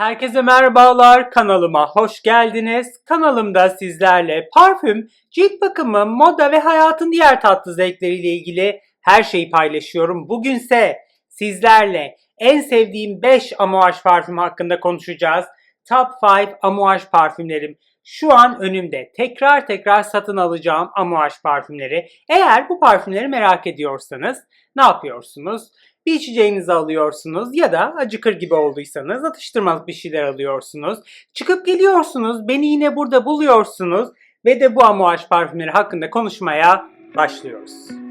Herkese merhabalar kanalıma hoş geldiniz. Kanalımda sizlerle parfüm, cilt bakımı, moda ve hayatın diğer tatlı zevkleriyle ilgili her şeyi paylaşıyorum. Bugünse sizlerle en sevdiğim 5 amouage parfüm hakkında konuşacağız. Top 5 amouage parfümlerim. Şu an önümde tekrar tekrar satın alacağım amouage parfümleri. Eğer bu parfümleri merak ediyorsanız ne yapıyorsunuz? Bir içeceğinizi alıyorsunuz ya da acıkır gibi olduysanız atıştırmalık bir şeyler alıyorsunuz. Çıkıp geliyorsunuz, beni yine burada buluyorsunuz ve de bu amouage parfümleri hakkında konuşmaya başlıyoruz.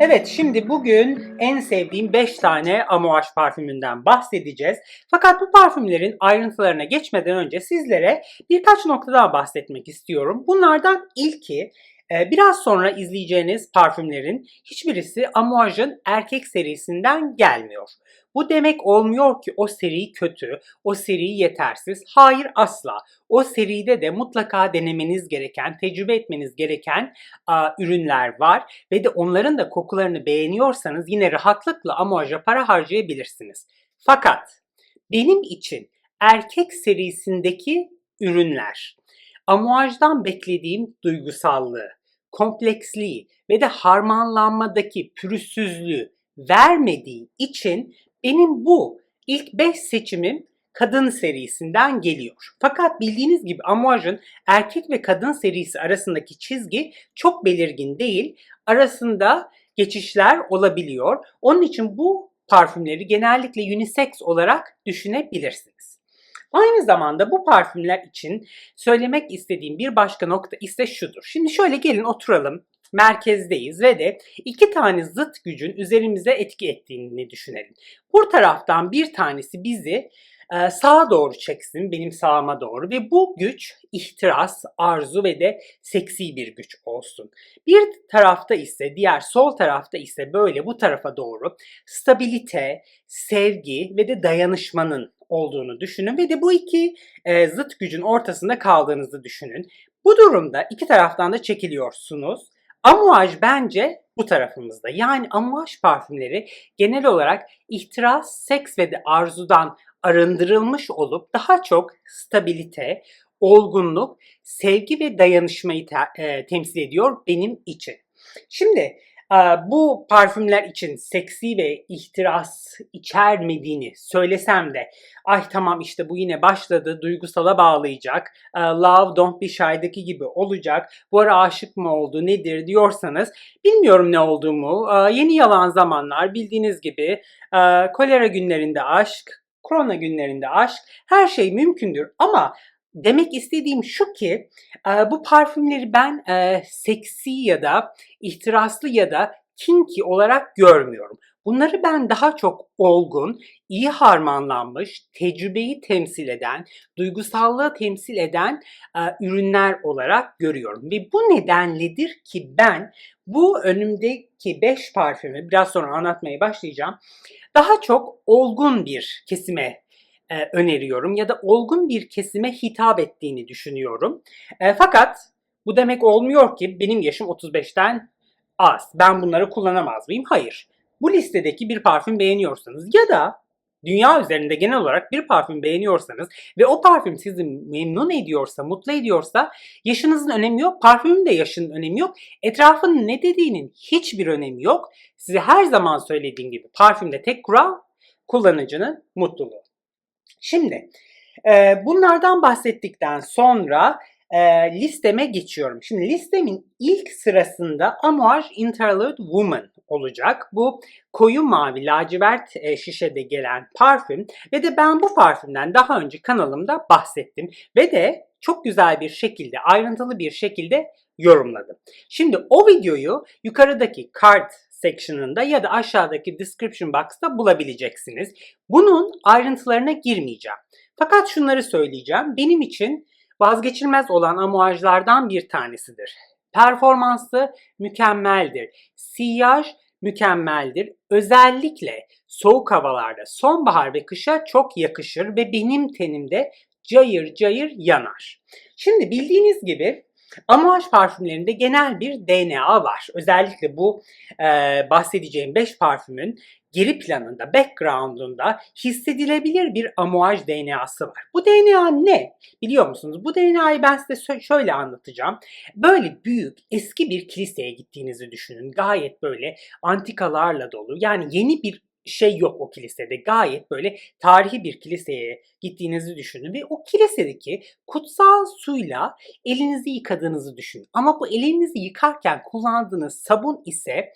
Evet şimdi bugün en sevdiğim 5 tane amouage parfümünden bahsedeceğiz. Fakat bu parfümlerin ayrıntılarına geçmeden önce sizlere birkaç nokta daha bahsetmek istiyorum. Bunlardan ilki biraz sonra izleyeceğiniz parfümlerin hiçbirisi Amouage'ın erkek serisinden gelmiyor. Bu demek olmuyor ki o seri kötü, o seri yetersiz. Hayır asla. O seride de mutlaka denemeniz gereken, tecrübe etmeniz gereken a, ürünler var ve de onların da kokularını beğeniyorsanız yine rahatlıkla Amouage'a para harcayabilirsiniz. Fakat benim için erkek serisindeki ürünler Amouage'dan beklediğim duygusallığı, kompleksliği ve de harmanlanmadaki pürüzsüzlüğü vermediği için benim bu ilk 5 seçimim kadın serisinden geliyor. Fakat bildiğiniz gibi Amouage'ın erkek ve kadın serisi arasındaki çizgi çok belirgin değil. Arasında geçişler olabiliyor. Onun için bu parfümleri genellikle unisex olarak düşünebilirsiniz. Aynı zamanda bu parfümler için söylemek istediğim bir başka nokta ise şudur. Şimdi şöyle gelin oturalım merkezdeyiz ve de iki tane zıt gücün üzerimize etki ettiğini düşünelim. Bu taraftan bir tanesi bizi e, sağa doğru çeksin, benim sağıma doğru ve bu güç ihtiras, arzu ve de seksi bir güç olsun. Bir tarafta ise, diğer sol tarafta ise böyle bu tarafa doğru stabilite, sevgi ve de dayanışmanın olduğunu düşünün ve de bu iki e, zıt gücün ortasında kaldığınızı düşünün. Bu durumda iki taraftan da çekiliyorsunuz. Amouage bence bu tarafımızda. Yani amouage parfümleri genel olarak ihtiras, seks ve de arzudan arındırılmış olup daha çok stabilite, olgunluk, sevgi ve dayanışmayı te- e, temsil ediyor benim için. Şimdi bu parfümler için seksi ve ihtiras içermediğini söylesem de ay tamam işte bu yine başladı duygusala bağlayacak e, Love Don't Be Shy'daki gibi olacak bu ara aşık mı oldu nedir? diyorsanız bilmiyorum ne olduğumu E, yeni yalan zamanlar bildiğiniz gibi e, kolera günlerinde aşk korona günlerinde aşk her şey mümkündür. Ama demek istediğim şu ki e, bu parfümleri ben e, seksi ya da ihtiraslı ya da kinky olarak görmüyorum. Bunları ben daha çok olgun, iyi harmanlanmış, tecrübeyi temsil eden, duygusallığı temsil eden e, ürünler olarak görüyorum. Ve bu nedenledir ki ben bu önümdeki 5 parfümü biraz sonra anlatmaya başlayacağım. Daha çok olgun bir kesime e, öneriyorum ya da olgun bir kesime hitap ettiğini düşünüyorum. E, fakat bu demek olmuyor ki benim yaşım 35'ten az. Ben bunları kullanamaz mıyım? Hayır. Bu listedeki bir parfüm beğeniyorsanız ya da dünya üzerinde genel olarak bir parfüm beğeniyorsanız ve o parfüm sizi memnun ediyorsa, mutlu ediyorsa yaşınızın önemi yok, parfümün de yaşının önemi yok. Etrafın ne dediğinin hiçbir önemi yok. Size her zaman söylediğim gibi parfümde tek kural kullanıcının mutluluğu. Şimdi e, bunlardan bahsettikten sonra e, listeme geçiyorum. Şimdi listemin ilk sırasında Amouage Interlude Woman olacak. Bu koyu mavi lacivert e, şişede gelen parfüm ve de ben bu parfümden daha önce kanalımda bahsettim ve de çok güzel bir şekilde, ayrıntılı bir şekilde yorumladım. Şimdi o videoyu yukarıdaki card section'ında ya da aşağıdaki description box'ta bulabileceksiniz. Bunun ayrıntılarına girmeyeceğim. Fakat şunları söyleyeceğim. Benim için vazgeçilmez olan amouage'lardan bir tanesidir. Performansı mükemmeldir. Siyaj mükemmeldir. Özellikle soğuk havalarda sonbahar ve kışa çok yakışır ve benim tenimde cayır cayır yanar. Şimdi bildiğiniz gibi Amouage parfümlerinde genel bir DNA var. Özellikle bu e, bahsedeceğim 5 parfümün geri planında, background'unda hissedilebilir bir amouage DNA'sı var. Bu DNA ne? Biliyor musunuz? Bu DNA'yı ben size şöyle anlatacağım. Böyle büyük, eski bir kiliseye gittiğinizi düşünün. Gayet böyle antikalarla dolu. Yani yeni bir şey yok o kilisede. Gayet böyle tarihi bir kiliseye gittiğinizi düşünün ve o kilisedeki kutsal suyla elinizi yıkadığınızı düşünün. Ama bu elinizi yıkarken kullandığınız sabun ise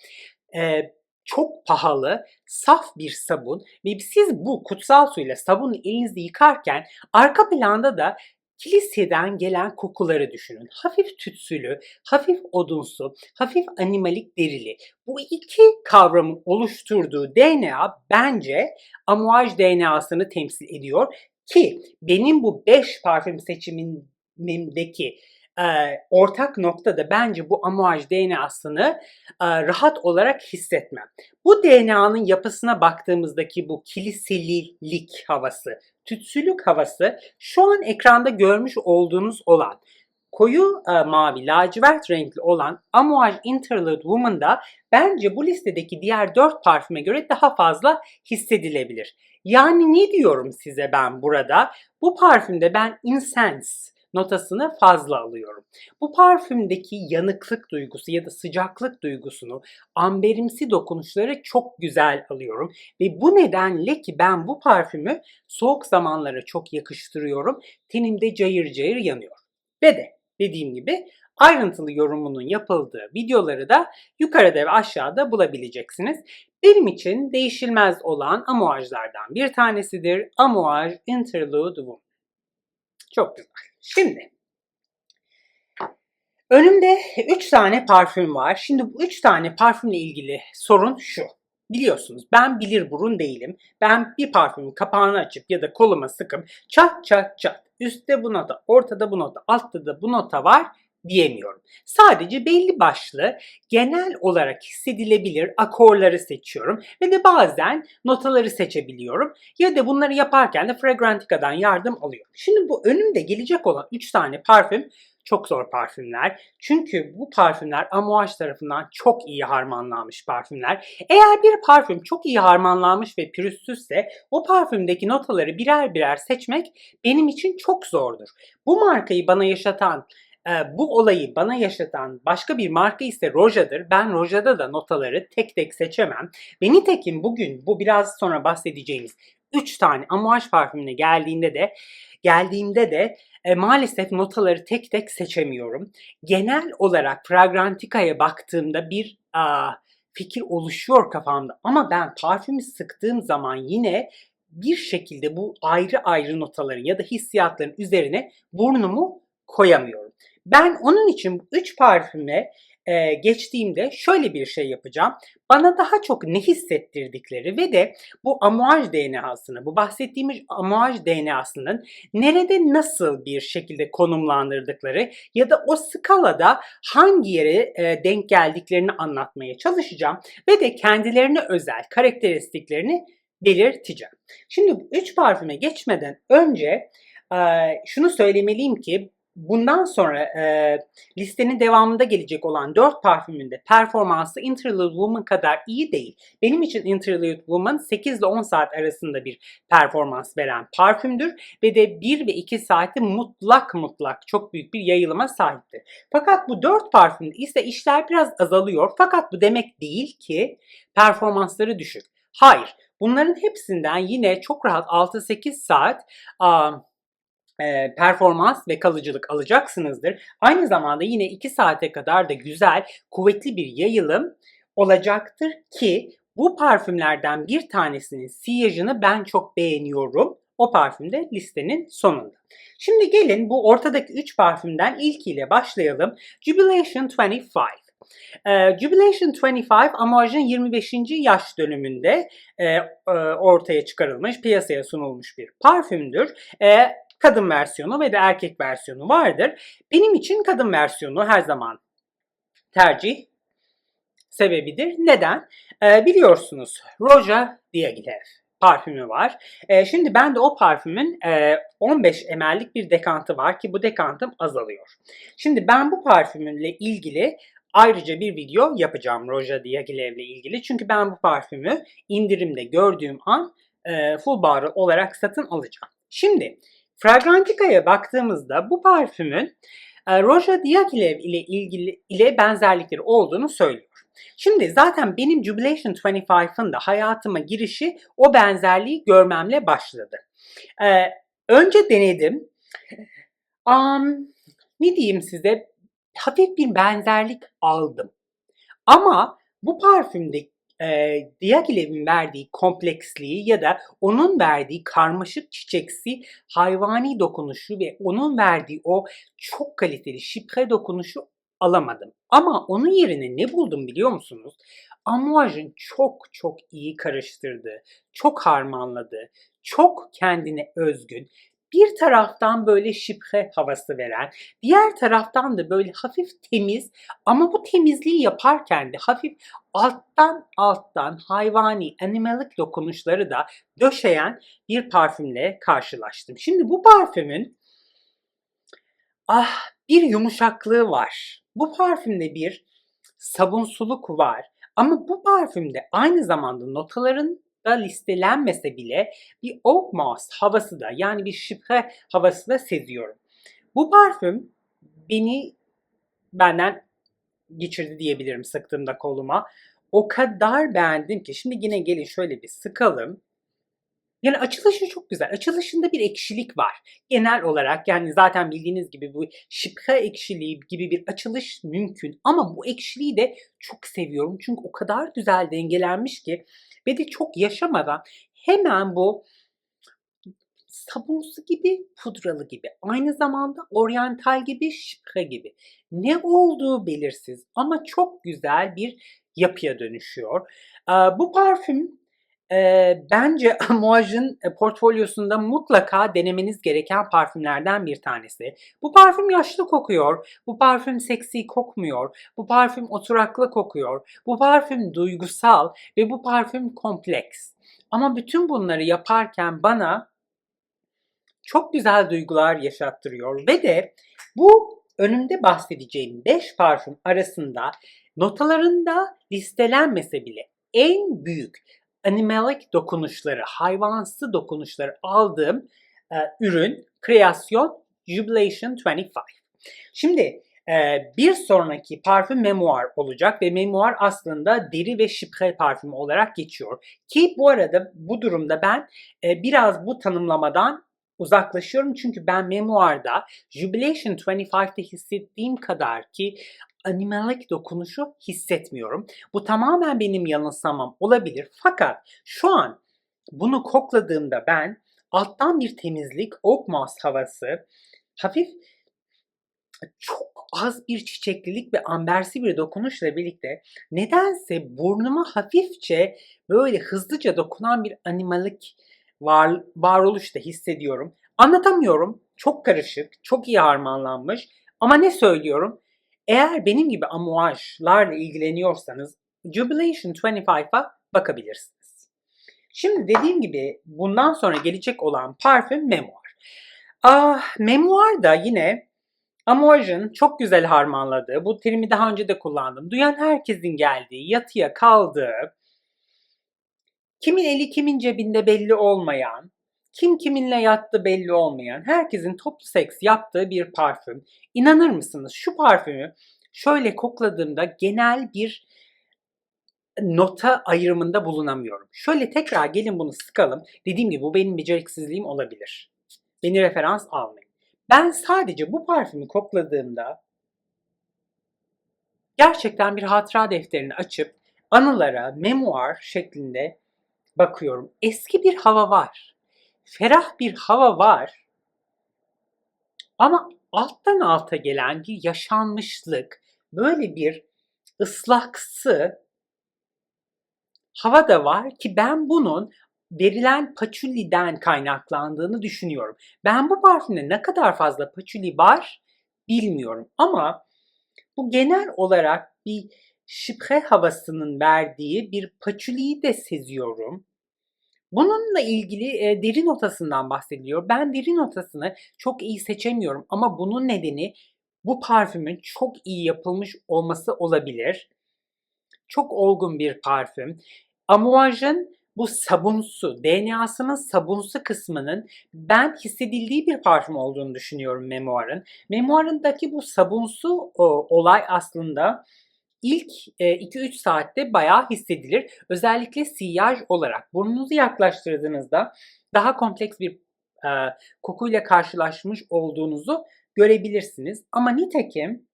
e, çok pahalı, saf bir sabun ve siz bu kutsal suyla sabunla elinizi yıkarken arka planda da kiliseden gelen kokuları düşünün. Hafif tütsülü, hafif odunsu, hafif animalik derili. Bu iki kavramın oluşturduğu DNA bence amouage DNA'sını temsil ediyor ki benim bu 5 parfüm seçimimdeki e, ortak nokta da bence bu amouage DNA'sını e, rahat olarak hissetmem. Bu DNA'nın yapısına baktığımızdaki bu kiliselilik havası, tütsülük havası şu an ekranda görmüş olduğunuz olan koyu e, mavi, lacivert renkli olan Amouage Interlude Woman'da bence bu listedeki diğer 4 parfüme göre daha fazla hissedilebilir. Yani ne diyorum size ben burada? Bu parfümde ben incense notasını fazla alıyorum. Bu parfümdeki yanıklık duygusu ya da sıcaklık duygusunu, amberimsi dokunuşları çok güzel alıyorum. Ve bu nedenle ki ben bu parfümü soğuk zamanlara çok yakıştırıyorum. Tenimde cayır cayır yanıyor. Ve de dediğim gibi ayrıntılı yorumunun yapıldığı videoları da yukarıda ve aşağıda bulabileceksiniz. Benim için değişilmez olan amouage'lardan bir tanesidir. Amouage Interlude Woman. Çok güzel. Şimdi önümde 3 tane parfüm var. Şimdi bu 3 tane parfümle ilgili sorun şu. Biliyorsunuz ben bilir burun değilim. Ben bir parfümün kapağını açıp ya da koluma sıkıp çat çat çat üstte bu nota, ortada bu nota, altta da bu nota var diyemiyorum. Sadece belli başlı genel olarak hissedilebilir akorları seçiyorum ve de bazen notaları seçebiliyorum ya da bunları yaparken de Fragrantica'dan yardım alıyorum. Şimdi bu önümde gelecek olan 3 tane parfüm çok zor parfümler. Çünkü bu parfümler Amouage tarafından çok iyi harmanlanmış parfümler. Eğer bir parfüm çok iyi harmanlanmış ve pürüzsüzse o parfümdeki notaları birer birer seçmek benim için çok zordur. Bu markayı bana yaşatan e, bu olayı bana yaşatan başka bir marka ise Roja'dır. Ben Roja'da da notaları tek tek seçemem. Ve nitekim bugün bu biraz sonra bahsedeceğimiz 3 tane Amouage parfümüne geldiğinde de geldiğimde de e, maalesef notaları tek tek seçemiyorum. Genel olarak Fragrantica'ya baktığımda bir a, fikir oluşuyor kafamda. Ama ben parfümü sıktığım zaman yine bir şekilde bu ayrı ayrı notaların ya da hissiyatların üzerine burnumu koyamıyorum. Ben onun için bu üç parfüme e, geçtiğimde şöyle bir şey yapacağım. Bana daha çok ne hissettirdikleri ve de bu amouage DNA'sını, bu bahsettiğimiz amouage DNA'sının nerede nasıl bir şekilde konumlandırdıkları ya da o skalada hangi yere e, denk geldiklerini anlatmaya çalışacağım ve de kendilerine özel karakteristiklerini belirteceğim. Şimdi bu üç parfüme geçmeden önce e, şunu söylemeliyim ki bundan sonra e, listenin devamında gelecek olan 4 parfümün de performansı Interlude Woman kadar iyi değil. Benim için Interlude Woman 8 ile 10 saat arasında bir performans veren parfümdür ve de 1 ve 2 saati mutlak mutlak çok büyük bir yayılıma sahiptir. Fakat bu 4 parfümde ise işler biraz azalıyor. Fakat bu demek değil ki performansları düşük. Hayır. Bunların hepsinden yine çok rahat 6-8 saat um, e, performans ve kalıcılık alacaksınızdır. Aynı zamanda yine 2 saate kadar da güzel, kuvvetli bir yayılım olacaktır ki bu parfümlerden bir tanesinin siyajını ben çok beğeniyorum. O parfüm de listenin sonunda. Şimdi gelin bu ortadaki 3 parfümden ilkiyle başlayalım. Jubilation 25. E, Jubilation 25 Amouage'ın 25. yaş dönümünde e, e, ortaya çıkarılmış, piyasaya sunulmuş bir parfümdür. E, kadın versiyonu ve de erkek versiyonu vardır. Benim için kadın versiyonu her zaman tercih sebebidir. Neden? Ee, biliyorsunuz Roja Diaghilev parfümü var. E, şimdi ben de o parfümün e, 15 ml'lik bir dekantı var ki bu dekantım azalıyor. Şimdi ben bu parfümünle ilgili ayrıca bir video yapacağım Roja Diaghilev ile ilgili. Çünkü ben bu parfümü indirimde gördüğüm an e, full bar olarak satın alacağım. Şimdi Fragrantica'ya baktığımızda bu parfümün e, Roja Diaghilev ile ilgili ile benzerlikleri olduğunu söylüyor. Şimdi zaten benim Jubilation 25'ın da hayatıma girişi o benzerliği görmemle başladı. Ee, önce denedim. Um, ne diyeyim size? Hafif bir benzerlik aldım. Ama bu parfümde e, Diaghilev'in verdiği kompleksliği ya da onun verdiği karmaşık çiçeksi hayvani dokunuşu ve onun verdiği o çok kaliteli şipre dokunuşu alamadım. Ama onun yerine ne buldum biliyor musunuz? Amouage'ın çok çok iyi karıştırdığı, çok harmanladığı, çok kendine özgün, bir taraftan böyle şipre havası veren, diğer taraftan da böyle hafif temiz ama bu temizliği yaparken de hafif alttan alttan hayvani, animalik dokunuşları da döşeyen bir parfümle karşılaştım. Şimdi bu parfümün ah bir yumuşaklığı var. Bu parfümde bir sabunsuluk var. Ama bu parfümde aynı zamanda notaların da listelenmese bile bir oak moss havası da yani bir şifre havası da seziyorum. Bu parfüm beni benden geçirdi diyebilirim sıktığımda koluma. O kadar beğendim ki şimdi yine gelin şöyle bir sıkalım. Yani açılışı çok güzel. Açılışında bir ekşilik var. Genel olarak yani zaten bildiğiniz gibi bu şıpka ekşiliği gibi bir açılış mümkün. Ama bu ekşiliği de çok seviyorum. Çünkü o kadar güzel dengelenmiş ki ve de çok yaşamadan hemen bu sabunsu gibi, pudralı gibi, aynı zamanda oryantal gibi, şıpka gibi. Ne olduğu belirsiz ama çok güzel bir yapıya dönüşüyor. Bu parfüm e, bence Amouage'ın portfolyosunda mutlaka denemeniz gereken parfümlerden bir tanesi. Bu parfüm yaşlı kokuyor, bu parfüm seksi kokmuyor, bu parfüm oturaklı kokuyor, bu parfüm duygusal ve bu parfüm kompleks. Ama bütün bunları yaparken bana çok güzel duygular yaşattırıyor ve de bu önümde bahsedeceğim 5 parfüm arasında notalarında listelenmese bile en büyük animalik dokunuşları, hayvansı dokunuşları aldığım e, ürün kreasyon Jubilation 25. Şimdi e, bir sonraki parfüm memoir olacak ve memoir aslında deri ve şipre parfümü olarak geçiyor. Ki bu arada bu durumda ben e, biraz bu tanımlamadan uzaklaşıyorum çünkü ben memoirda Jubilation 25'te hissettiğim kadar ki animalik dokunuşu hissetmiyorum. Bu tamamen benim yanılsamam olabilir. Fakat şu an bunu kokladığımda ben alttan bir temizlik, moss havası, hafif çok az bir çiçeklilik ve ambersi bir dokunuşla birlikte nedense burnuma hafifçe böyle hızlıca dokunan bir animalik var, varoluş da hissediyorum. Anlatamıyorum. Çok karışık, çok iyi harmanlanmış. Ama ne söylüyorum? Eğer benim gibi amuajlarla ilgileniyorsanız Jubilation 25'a bakabilirsiniz. Şimdi dediğim gibi bundan sonra gelecek olan parfüm Memoir. Ah, Memoir da yine Amouage'ın çok güzel harmanladığı, bu terimi daha önce de kullandım. Duyan herkesin geldiği, yatıya kaldığı, kimin eli kimin cebinde belli olmayan, kim kiminle yattı belli olmayan, herkesin toplu seks yaptığı bir parfüm. İnanır mısınız şu parfümü şöyle kokladığımda genel bir nota ayrımında bulunamıyorum. Şöyle tekrar gelin bunu sıkalım. Dediğim gibi bu benim beceriksizliğim olabilir. Beni referans almayın. Ben sadece bu parfümü kokladığımda gerçekten bir hatıra defterini açıp anılara, memuar şeklinde bakıyorum. Eski bir hava var ferah bir hava var. Ama alttan alta gelen bir yaşanmışlık, böyle bir ıslaksı hava da var ki ben bunun verilen paçuliden kaynaklandığını düşünüyorum. Ben bu parfümde ne kadar fazla paçuli var bilmiyorum ama bu genel olarak bir şıpre havasının verdiği bir paçuliyi de seziyorum. Bununla ilgili e, deri notasından bahsediliyor. Ben deri notasını çok iyi seçemiyorum ama bunun nedeni bu parfümün çok iyi yapılmış olması olabilir. Çok olgun bir parfüm. Amouage'ın bu sabunsu, DNA'sının sabunsu kısmının ben hissedildiği bir parfüm olduğunu düşünüyorum Memoir'ın. Memoir'ındaki bu sabunsu o, olay aslında ilk e, 2-3 saatte bayağı hissedilir. Özellikle siyaj olarak burnunuzu yaklaştırdığınızda daha kompleks bir e, kokuyla karşılaşmış olduğunuzu görebilirsiniz. Ama nitekim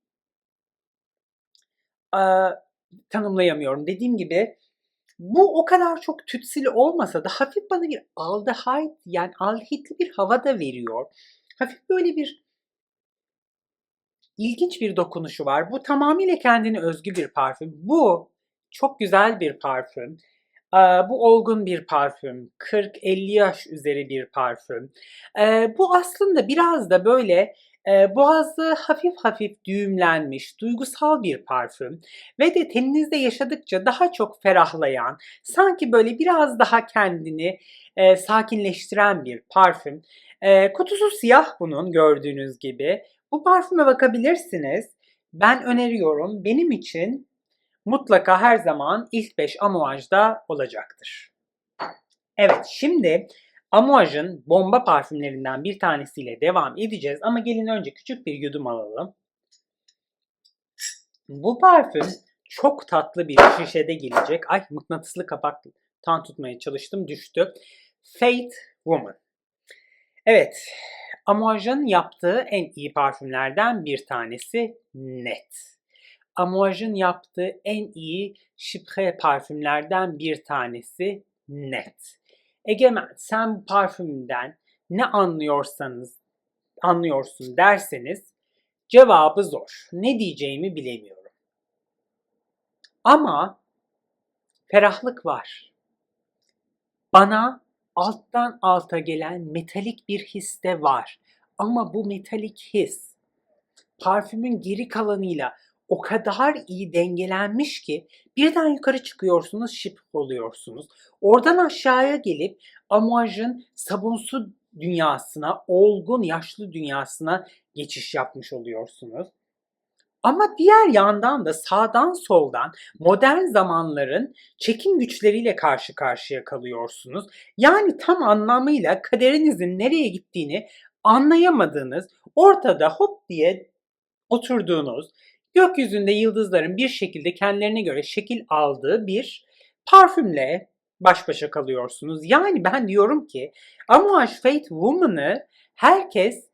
e, tanımlayamıyorum. Dediğim gibi bu o kadar çok tütsülü olmasa da hafif bana bir aldehayt yani aldehitli bir hava da veriyor. Hafif böyle bir ilginç bir dokunuşu var. Bu tamamıyla kendine özgü bir parfüm. Bu çok güzel bir parfüm. Bu olgun bir parfüm. 40-50 yaş üzeri bir parfüm. Bu aslında biraz da böyle boğazı hafif hafif düğümlenmiş, duygusal bir parfüm. Ve de teninizde yaşadıkça daha çok ferahlayan, sanki böyle biraz daha kendini sakinleştiren bir parfüm. Kutusu siyah bunun gördüğünüz gibi. Bu parfüme bakabilirsiniz. Ben öneriyorum. Benim için mutlaka her zaman ilk 5 Amouage'da olacaktır. Evet şimdi Amouage'ın bomba parfümlerinden bir tanesiyle devam edeceğiz ama gelin önce küçük bir yudum alalım. Bu parfüm çok tatlı bir şişede gelecek. Ay mıknatıslı kapaktan tutmaya çalıştım düştü. Fate Woman. Evet, Amouage'ın yaptığı en iyi parfümlerden bir tanesi net. Amouage'ın yaptığı en iyi şipre parfümlerden bir tanesi net. Egemen sen bu parfümden ne anlıyorsanız anlıyorsun derseniz cevabı zor. Ne diyeceğimi bilemiyorum. Ama ferahlık var. Bana alttan alta gelen metalik bir his de var. Ama bu metalik his parfümün geri kalanıyla o kadar iyi dengelenmiş ki birden yukarı çıkıyorsunuz, şıp oluyorsunuz. Oradan aşağıya gelip Amouage'ın sabunsu dünyasına, olgun yaşlı dünyasına geçiş yapmış oluyorsunuz. Ama diğer yandan da sağdan soldan modern zamanların çekim güçleriyle karşı karşıya kalıyorsunuz. Yani tam anlamıyla kaderinizin nereye gittiğini anlayamadığınız, ortada hop diye oturduğunuz, gökyüzünde yıldızların bir şekilde kendilerine göre şekil aldığı bir parfümle baş başa kalıyorsunuz. Yani ben diyorum ki Amouage Fate Woman'ı herkes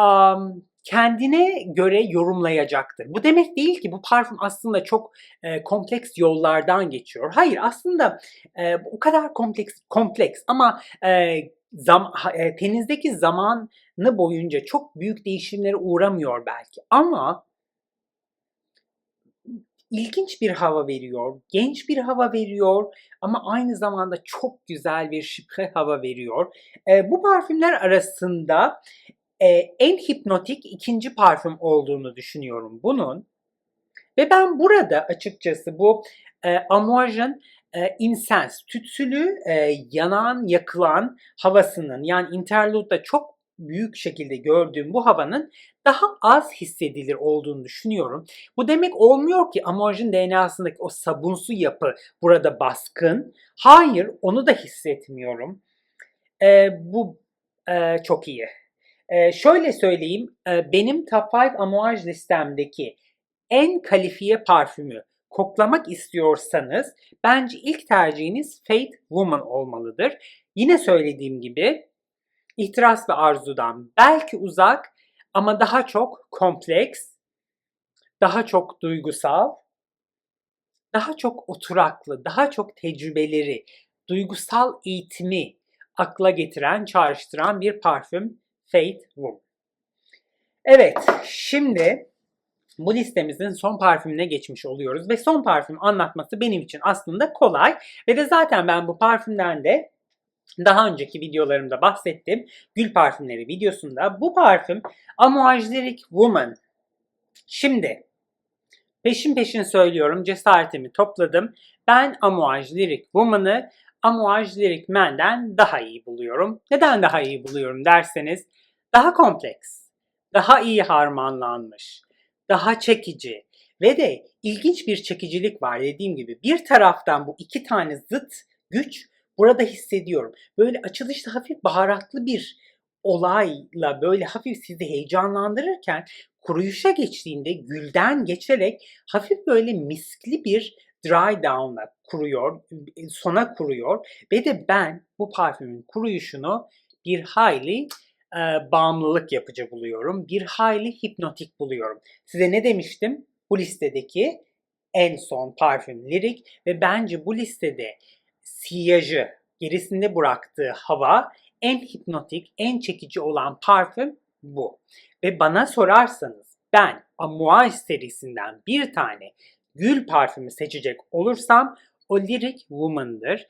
um, kendine göre yorumlayacaktır. Bu demek değil ki bu parfüm aslında çok e, kompleks yollardan geçiyor. Hayır aslında e, o kadar kompleks kompleks ama e, zam, e, tenizdeki zamanı boyunca çok büyük değişimlere uğramıyor belki. Ama ilginç bir hava veriyor, genç bir hava veriyor ama aynı zamanda çok güzel bir şıpre hava veriyor. E, bu parfümler arasında e, en hipnotik ikinci parfüm olduğunu düşünüyorum bunun. Ve ben burada açıkçası bu e, Amouage'ın e, incense, tütsülü, e, yanan, yakılan havasının yani interlude'da çok büyük şekilde gördüğüm bu havanın daha az hissedilir olduğunu düşünüyorum. Bu demek olmuyor ki Amouage'ın DNA'sındaki o sabunsu yapı burada baskın. Hayır, onu da hissetmiyorum. E, bu e, çok iyi. E, şöyle söyleyeyim, e, benim Top 5 Amouage listemdeki en kalifiye parfümü koklamak istiyorsanız bence ilk tercihiniz Fate Woman olmalıdır. Yine söylediğim gibi ihtiras ve arzudan belki uzak ama daha çok kompleks, daha çok duygusal, daha çok oturaklı, daha çok tecrübeleri, duygusal eğitimi akla getiren, çağrıştıran bir parfüm Fate Woman. Evet, şimdi bu listemizin son parfümüne geçmiş oluyoruz ve son parfüm anlatması benim için aslında kolay ve de zaten ben bu parfümden de daha önceki videolarımda bahsettim. Gül parfümleri videosunda bu parfüm Amouage Lyric Woman. Şimdi peşin peşin söylüyorum cesaretimi topladım. Ben Amouage Lyric Woman'ı Amouage Lyric Man'den daha iyi buluyorum. Neden daha iyi buluyorum derseniz daha kompleks, daha iyi harmanlanmış, daha çekici ve de ilginç bir çekicilik var dediğim gibi. Bir taraftan bu iki tane zıt güç burada hissediyorum. Böyle açılışta hafif baharatlı bir olayla böyle hafif sizi heyecanlandırırken kuruyuşa geçtiğinde gülden geçerek hafif böyle miskli bir dry down'la kuruyor, sona kuruyor ve de ben bu parfümün kuruyuşunu bir hayli e, bağımlılık yapıcı buluyorum. Bir hayli hipnotik buluyorum. Size ne demiştim? Bu listedeki en son parfüm lirik ve bence bu listede siyajı gerisinde bıraktığı hava en hipnotik, en çekici olan parfüm bu. Ve bana sorarsanız ben Amouage serisinden bir tane gül parfümü seçecek olursam o Lyric Woman'dır.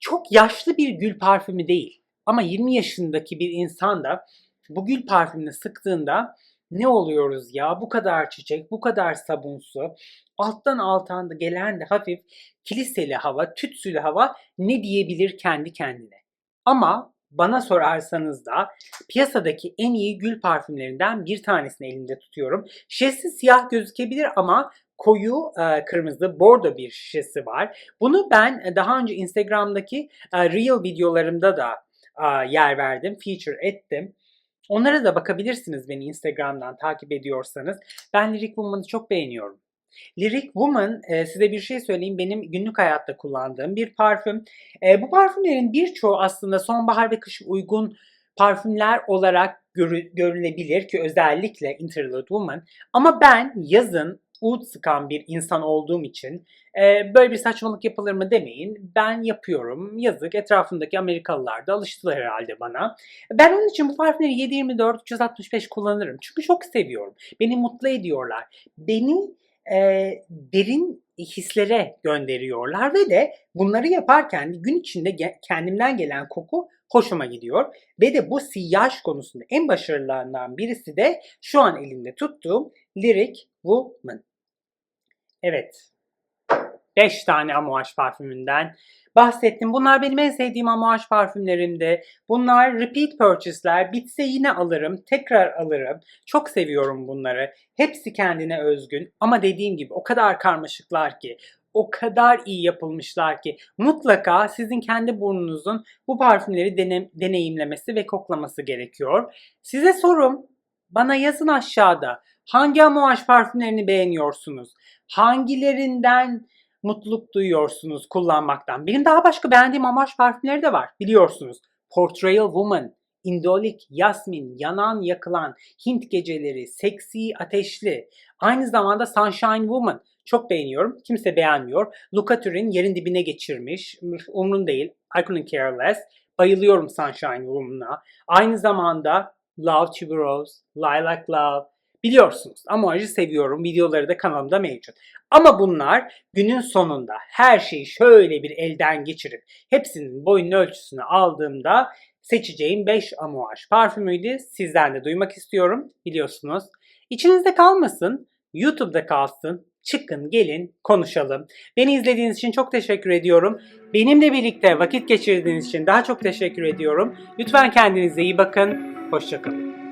Çok yaşlı bir gül parfümü değil. Ama 20 yaşındaki bir insan da bu gül parfümünü sıktığında ne oluyoruz ya bu kadar çiçek, bu kadar sabunsu, alttan alttan da gelen de hafif kiliseli hava, tütsülü hava ne diyebilir kendi kendine. Ama bana sorarsanız da piyasadaki en iyi gül parfümlerinden bir tanesini elimde tutuyorum. Şişesi siyah gözükebilir ama koyu e, kırmızı bordo bir şişesi var. Bunu ben e, daha önce Instagram'daki e, Reel videolarımda da yer verdim, feature ettim. Onlara da bakabilirsiniz beni Instagram'dan takip ediyorsanız. Ben Lyric Woman'ı çok beğeniyorum. Lyric Woman e, size bir şey söyleyeyim benim günlük hayatta kullandığım bir parfüm. E, bu parfümlerin birçoğu aslında sonbahar ve kış uygun parfümler olarak görü- görülebilir ki özellikle Interlude Woman. Ama ben yazın oud sıkan bir insan olduğum için e, böyle bir saçmalık yapılır mı demeyin. Ben yapıyorum. Yazık etrafındaki Amerikalılar da alıştılar herhalde bana. Ben onun için bu parfümleri 7-24, 365 kullanırım. Çünkü çok seviyorum. Beni mutlu ediyorlar. Beni e, derin hislere gönderiyorlar ve de bunları yaparken gün içinde kendimden gelen koku hoşuma gidiyor. Ve de bu siyaj konusunda en başarılarından birisi de şu an elimde tuttuğum Lyric Woman. Evet. 5 tane Amouage parfümünden bahsettim. Bunlar benim en sevdiğim Amouage parfümlerimdi. Bunlar repeat purchase'ler. Bitse yine alırım, tekrar alırım. Çok seviyorum bunları. Hepsi kendine özgün ama dediğim gibi o kadar karmaşıklar ki, o kadar iyi yapılmışlar ki mutlaka sizin kendi burnunuzun bu parfümleri dene- deneyimlemesi ve koklaması gerekiyor. Size sorum, bana yazın aşağıda. Hangi Amouage parfümlerini beğeniyorsunuz? Hangilerinden mutluluk duyuyorsunuz kullanmaktan? Benim daha başka beğendiğim Amouage parfümleri de var biliyorsunuz. Portrayal Woman, Indolik, Yasmin, Yanan Yakılan, Hint Geceleri, Seksi Ateşli, aynı zamanda Sunshine Woman. Çok beğeniyorum. Kimse beğenmiyor. Luca Turin yerin dibine geçirmiş. Umrun değil. I couldn't care less. Bayılıyorum Sunshine Woman'a. Aynı zamanda Love Tuberose, Lilac Love. Biliyorsunuz Amouage'ı seviyorum. Videoları da kanalımda mevcut. Ama bunlar günün sonunda her şeyi şöyle bir elden geçirip hepsinin boyunun ölçüsünü aldığımda seçeceğim 5 Amouage parfümüydü. Sizden de duymak istiyorum biliyorsunuz. İçinizde kalmasın, YouTube'da kalsın. Çıkın gelin konuşalım. Beni izlediğiniz için çok teşekkür ediyorum. Benimle birlikte vakit geçirdiğiniz için daha çok teşekkür ediyorum. Lütfen kendinize iyi bakın. Hoşçakalın.